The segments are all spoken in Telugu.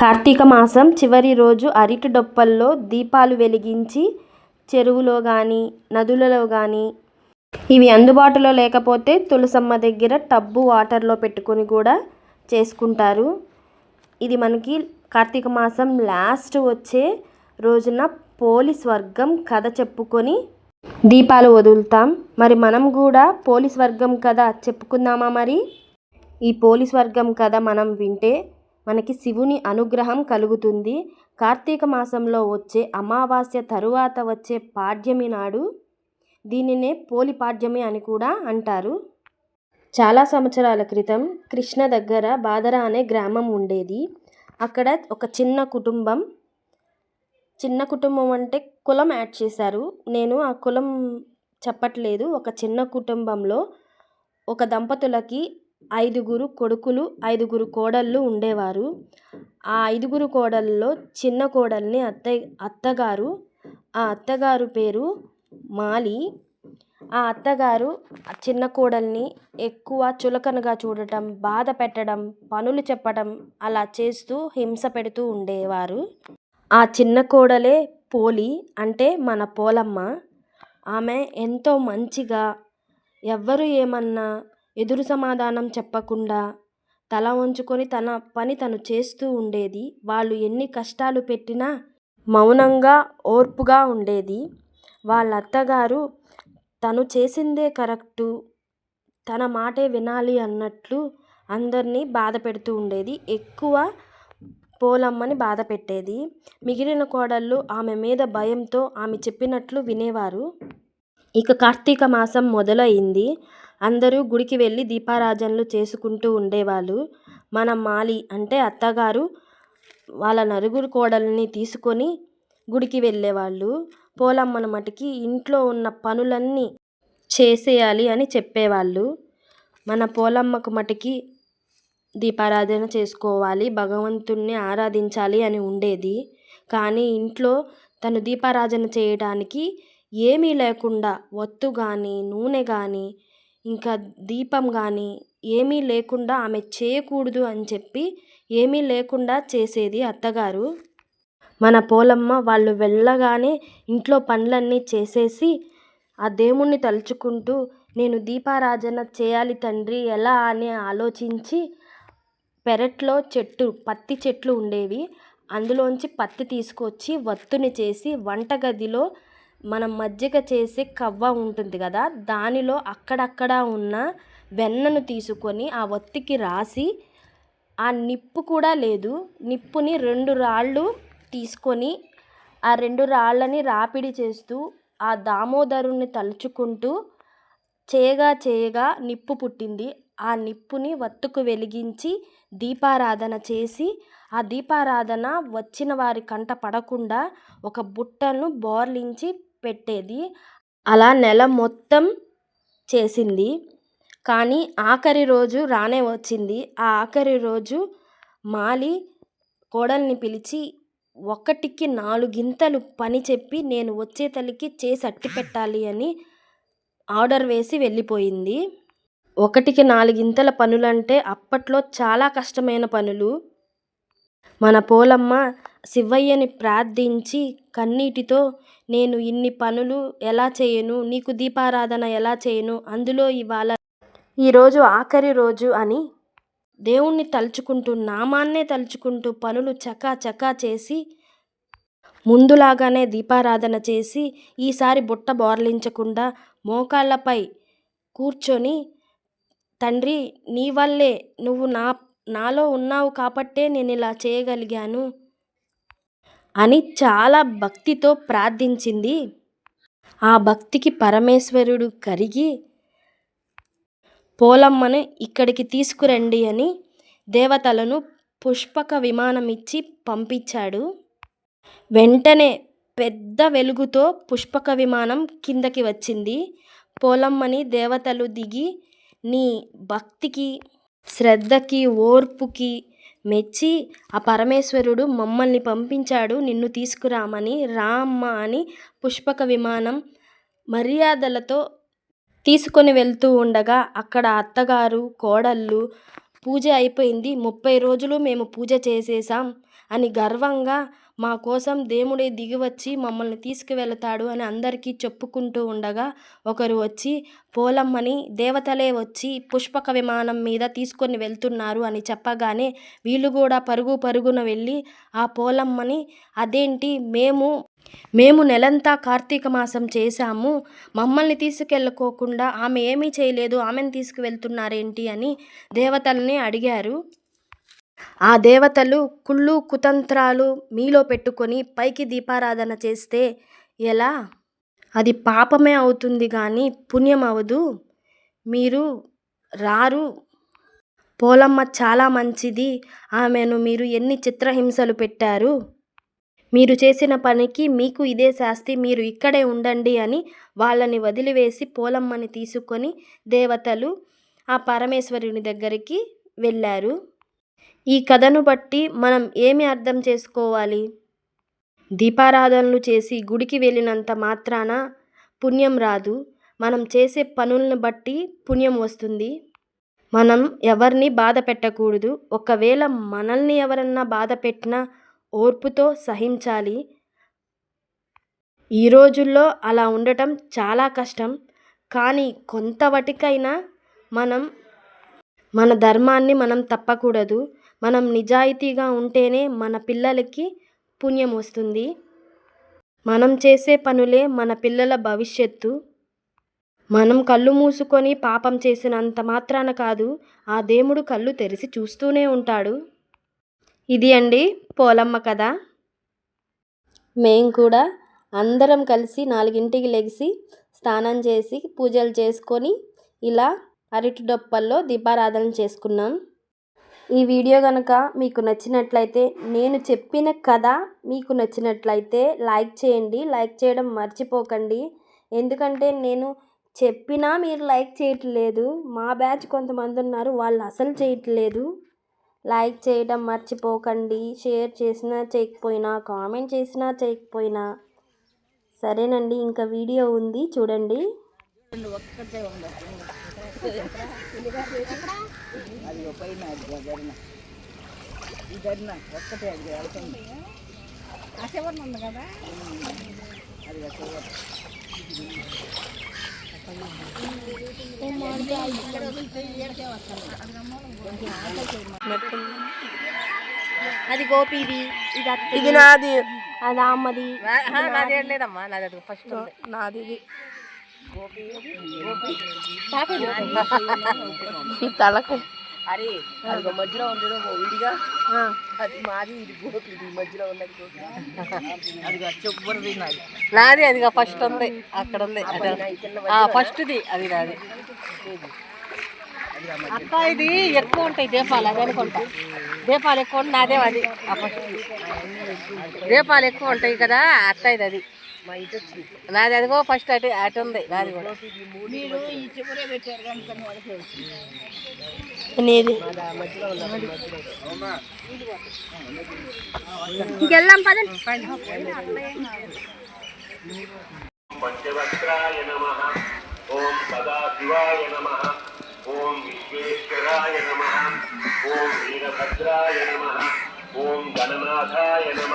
కార్తీక మాసం చివరి రోజు అరిటి డొప్పల్లో దీపాలు వెలిగించి చెరువులో కానీ నదులలో కానీ ఇవి అందుబాటులో లేకపోతే తులసమ్మ దగ్గర టబ్బు వాటర్లో పెట్టుకొని కూడా చేసుకుంటారు. ఇది మనకి కార్తీక మాసం లాస్ట్ వచ్చే రోజున పోలీస్ వర్గం కథ చెప్పుకొని దీపాలు వదులుతాం. మరి మనం కూడా పోలీస్ వర్గం కథ చెప్పుకుందామా మరి? ఈ పోలీస్ వర్గం కథ మనం వింటే మనకి శివుని అనుగ్రహం కలుగుతుంది. కార్తీక మాసంలో వచ్చే అమావాస్య తరువాత వచ్చే పాడ్యమి నాడు దీనినే పోలి పాడ్యమి అని కూడా అంటారు. చాలా సంవత్సరాల క్రితం కృష్ణ దగ్గర బాదర అనే గ్రామం ఉండేది. అక్కడ ఒక చిన్న కుటుంబం. చిన్న కుటుంబం అంటే కులం యాడ్ చేశారు. నేను ఆ కులం చెప్పట్లేదు. ఒక చిన్న కుటుంబంలో ఒక దంపతులకి ఐదుగురు కొడుకులు ఐదుగురు కోడళ్ళు ఉండేవారు. ఆ ఐదుగురు కోడల్లో చిన్న కోడల్ని అత్తయ్య అత్తగారు ఆ అత్తగారు పేరు మాలి. ఆ అత్తగారు చిన్న కోడల్ని ఎక్కువ చులకనగా చూడటం బాధ పెట్టడం పనులు చెప్పడం అలా చేస్తూ హింస పెడుతూ ఉండేవారు. ఆ చిన్న కోడలే పోలి అంటే మన పోలమ్మ. ఆమె ఎంతో మంచిగా ఎవ్వరు ఏమన్నా ఎదురు సమాధానం చెప్పకుండా తల వంచుకొని తన పని తను చేస్తూ ఉండేది. వాళ్ళు ఎన్ని కష్టాలు పెట్టినా మౌనంగా ఓర్పుగా ఉండేది. వాళ్ళ అత్తగారు తను చేసిందే కరెక్టు తన మాటే వినాలి అన్నట్లు అందరినీ బాధ పెడుతూ ఉండేది. ఎక్కువ పోలమ్మని బాధ పెట్టేది. మిగిలిన కోడళ్ళు ఆమె మీద భయంతో ఆమె చెప్పినట్లు వినేవారు. ఇక కార్తీక మాసం మొదలైంది అందరూ గుడికి వెళ్ళి దీపారాజనలు చేసుకుంటూ ఉండేవాళ్ళు. మన మాలి అంటే అత్తగారు వాళ్ళ నలుగురు కోడల్ని తీసుకొని గుడికి వెళ్ళేవాళ్ళు. పోలమ్మన మటుకి ఇంట్లో ఉన్న పనులన్నీ చేసేయాలి అని చెప్పేవాళ్ళు. మన పోలమ్మకు మటుకి దీపారాధన చేసుకోవాలి భగవంతుణ్ణి ఆరాధించాలి అని ఉండేది. కానీ ఇంట్లో తను దీపారాధన చేయడానికి ఏమీ లేకుండా ఒత్తు కానీ నూనె కానీ ఇంకా దీపం కానీ ఏమీ లేకుండా ఆమె చేయకూడదు అని చెప్పి ఏమీ లేకుండా చేసేది అత్తగారు. మన పోలమ్మ వాళ్ళు వెళ్ళగానే ఇంట్లో పనులన్నీ చేసేసి ఆ దేవుణ్ణి తలుచుకుంటూ నేను దీపారాధన చేయాలి తండ్రి ఎలా అని ఆలోచించి పెరట్లో చెట్టు పత్తి చెట్లు ఉండేవి. అందులోంచి పత్తి తీసుకొచ్చి వత్తుని చేసి వంటగదిలో మనం మజ్జిగ చేసే కవ్వ ఉంటుంది కదా దానిలో అక్కడక్కడ ఉన్న వెన్నను తీసుకొని ఆ ఒత్తికి రాసి ఆ నిప్పు కూడా లేదు. నిప్పుని రెండు రాళ్ళు తీసుకొని ఆ రెండు రాళ్ళని రాపిడి చేస్తూ ఆ దామోదరుణ్ణి తలుచుకుంటూ చేయగా చేయగా నిప్పు పుట్టింది. ఆ నిప్పుని వత్తుకు వెలిగించి దీపారాధన చేసి ఆ దీపారాధన వచ్చిన వారి కంట పడకుండా ఒక బుట్టను బోర్లించి పెట్టేది. అలా నెల మొత్తం చేసింది. కానీ ఆఖరి రోజు రానే వచ్చింది. ఆ ఆఖరి రోజు మాలి కోడల్ని పిలిచి ఒకటికి నాలుగింతలు పని చెప్పి నేను వచ్చే తల్లికి చేసి అట్టి పెట్టాలి అని ఆర్డర్ వేసి వెళ్ళిపోయింది. ఒకటికి నాలుగింతల పనులంటే అప్పట్లో చాలా కష్టమైన పనులు. మన పోలమ్మ శివయ్యని ప్రార్థించి కన్నీటితో నేను ఇన్ని పనులు ఎలా చేయను? నీకు దీపారాధన ఎలా చేయను? అందులో ఇవాళ ఈరోజు ఆఖరి రోజు అని దేవుణ్ణి తలుచుకుంటూ నామాన్నే తలుచుకుంటూ పనులు చకా చకా చేసి ముందులాగానే దీపారాధన చేసి ఈసారి బుట్ట బోర్లించకుండా మోకాళ్ళపై కూర్చొని తండ్రి నీ వల్లే నువ్వు నా నాలో ఉన్నావు కాబట్టే నేను ఇలా చేయగలిగాను. అని చాలా భక్తితో ప్రార్థించింది. ఆ భక్తికి పరమేశ్వరుడు కరిగి పోలమ్మను ఇక్కడికి తీసుకురండి అని దేవతలను పుష్పక విమానం ఇచ్చి పంపించాడు. వెంటనే పెద్ద వెలుగుతో పుష్పక విమానం కిందకి వచ్చింది. పోలమ్మని దేవతలు దిగి నీ భక్తికి శ్రద్ధకి ఓర్పుకి మెచ్చి ఆ పరమేశ్వరుడు మమ్మల్ని పంపించాడు నిన్ను తీసుకురామని రామ్మ అని పుష్పక విమానం మర్యాదలతో తీసుకొని వెళ్తూ ఉండగా అక్కడ అత్తగారు కోడళ్ళు పూజ అయిపోయింది. ముప్పై రోజులు మేము పూజ చేసేసాం అని గర్వంగా మా కోసం దేవుడే దిగివచ్చి మమ్మల్ని తీసుకువెళతాడు అని అందరికీ చెప్పుకుంటూ ఉండగా ఒకరు వచ్చి పోలమ్మని దేవతలే వచ్చి పుష్పక విమానం మీద తీసుకొని వెళ్తున్నారు అని చెప్పగానే వీళ్ళు కూడా పరుగు పరుగున వెళ్ళి ఆ పోలమ్మని అదేంటి మేము మేము నెలంతా కార్తీక మాసం చేశాము మమ్మల్ని తీసుకెళ్ళకోకుండా ఆమె ఏమీ చేయలేదు ఆమెను తీసుకువెళ్తున్నారేంటి అని దేవతల్ని అడిగారు. ఆ దేవతలు కుళ్ళు కుతంత్రాలు మీలో పెట్టుకొని పైకి దీపారాధన చేస్తే ఎలా? అది పాపమే అవుతుంది కానీ పుణ్యం అవదు. మీరు రారు. పోలమ్మ చాలా మంచిది. ఆమెను మీరు ఎన్ని చిత్రహింసలు పెట్టారు? మీరు చేసిన పనికి మీకు ఇదే శాస్తి. మీరు ఇక్కడే ఉండండి అని వాళ్ళని వదిలివేసి పోలమ్మని తీసుకొని దేవతలు ఆ పరమేశ్వరుని దగ్గరికి వెళ్ళారు. ఈ కథను బట్టి మనం ఏమి అర్థం చేసుకోవాలి? దీపారాధనలు చేసి గుడికి వెళ్ళినంత మాత్రాన పుణ్యం రాదు. మనం చేసే పనులను బట్టి పుణ్యం వస్తుంది. మనం ఎవరిని బాధ పెట్టకూడదు. ఒకవేళ మనల్ని ఎవరన్నా బాధ పెట్టినా ఓర్పుతో సహించాలి. ఈ రోజుల్లో అలా ఉండటం చాలా కష్టం. కానీ కొంతవటికైనా మనం మన ధర్మాన్ని మనం తప్పకూడదు. మనం నిజాయితీగా ఉంటేనే మన పిల్లలకి పుణ్యం వస్తుంది. మనం చేసే పనులే మన పిల్లల భవిష్యత్తు. మనం కళ్ళు మూసుకొని పాపం చేసినంత మాత్రాన కాదు ఆ దేవుడు కళ్ళు తెరిచి చూస్తూనే ఉంటాడు. ఇది అండి పోలమ్మ కథ. మేం కూడా అందరం కలిసి నాలుగింటికి లెగిసి స్నానం చేసి పూజలు చేసుకొని ఇలా అరటి డొప్పల్లో దీపారాధన చేసుకున్నాం. ఈ వీడియో కనుక మీకు నచ్చినట్లయితే నేను చెప్పిన కథ మీకు నచ్చినట్లయితే లైక్ చేయండి. లైక్ చేయడం మర్చిపోకండి. ఎందుకంటే నేను చెప్పినా మీరు లైక్ చేయట్లేదు. మా బ్యాచ్ కొంతమంది ఉన్నారు వాళ్ళు అసలు చేయట్లేదు. లైక్ చేయడం మర్చిపోకండి. షేర్ చేసినా చేయకపోయినా కామెంట్ చేసినా చేయకపోయినా. సరేనండి ఇంకా వీడియో ఉంది. చూడండి. అది పైన ధరణ ఈ ఒక్కటే అది వెళ్తుంది ఉంది కదా అది అది గోపిది ఇది నాది. అది అమ్మది. నాది లేదమ్మా నాది అది ఫస్ట్ నాది ఇది. తలకాయ అరే అది మధ్యలో అది మాది ఇది గోపి ఇది మధ్యలో ఉన్నది గోపి. అది చెప్పుది నాది నాది అది ఫస్ట్ ఉంది అక్కడ ఉంది. ఫస్ట్ది అది నాది. అక్క ఇది ఎక్కువ ఉంటాయి దీపాలు అది అనుకుంటా. దీపాలు ఎక్కువ నాదే అది. దీపాలు ఎక్కువ ఉంటాయి కదా అత్త ఇది అది. నాది అదిగో ఫస్ట్ అటు అటు ఉంది నాది కూడా. నీది. ఇంకెళ్దాం పదండి. పంచవక్రాయ నమ. ఓం సదాశివాయ నమ. ఓం విశ్వేశ్వరాయ నమ. ఓం వీరభద్రాయ నమ. ఓం గణనాథాయ నమ.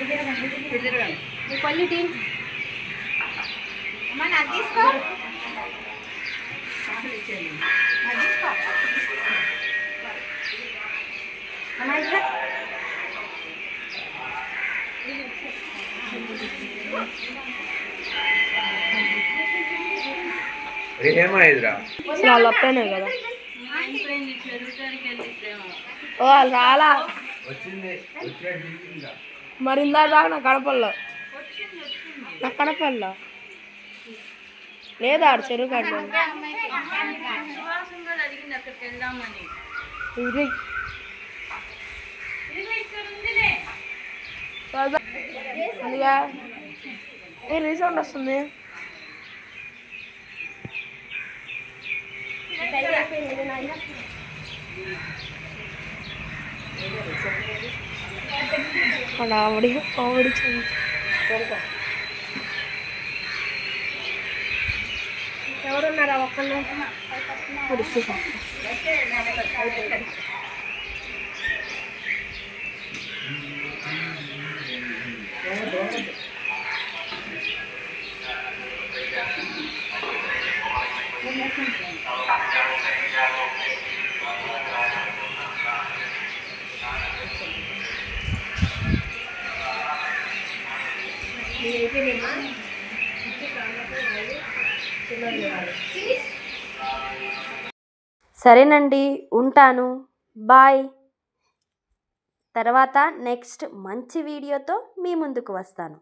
పడేరా నువ్వు ఇవ్వాలి ఏమైందిరా వాళ్ళు వస్తేనే కదా. ఓ వాళ్ళు రాలా. వచ్చింది. మరి ఇందా దాకా నా కడపల్లో. నా కడపల్లో. లేదా ఆడ చెరువు కట్ట అందుగా. ఏ రీసౌండ్ వస్తుంది. కామెడీ కామెడీ ఎవరున్నారా ఒక్కళ్ళు సరేనండి ఉంటాను. బాయ్. తర్వాత నెక్స్ట్ మంచి వీడియోతో మీ ముందుకు వస్తాను.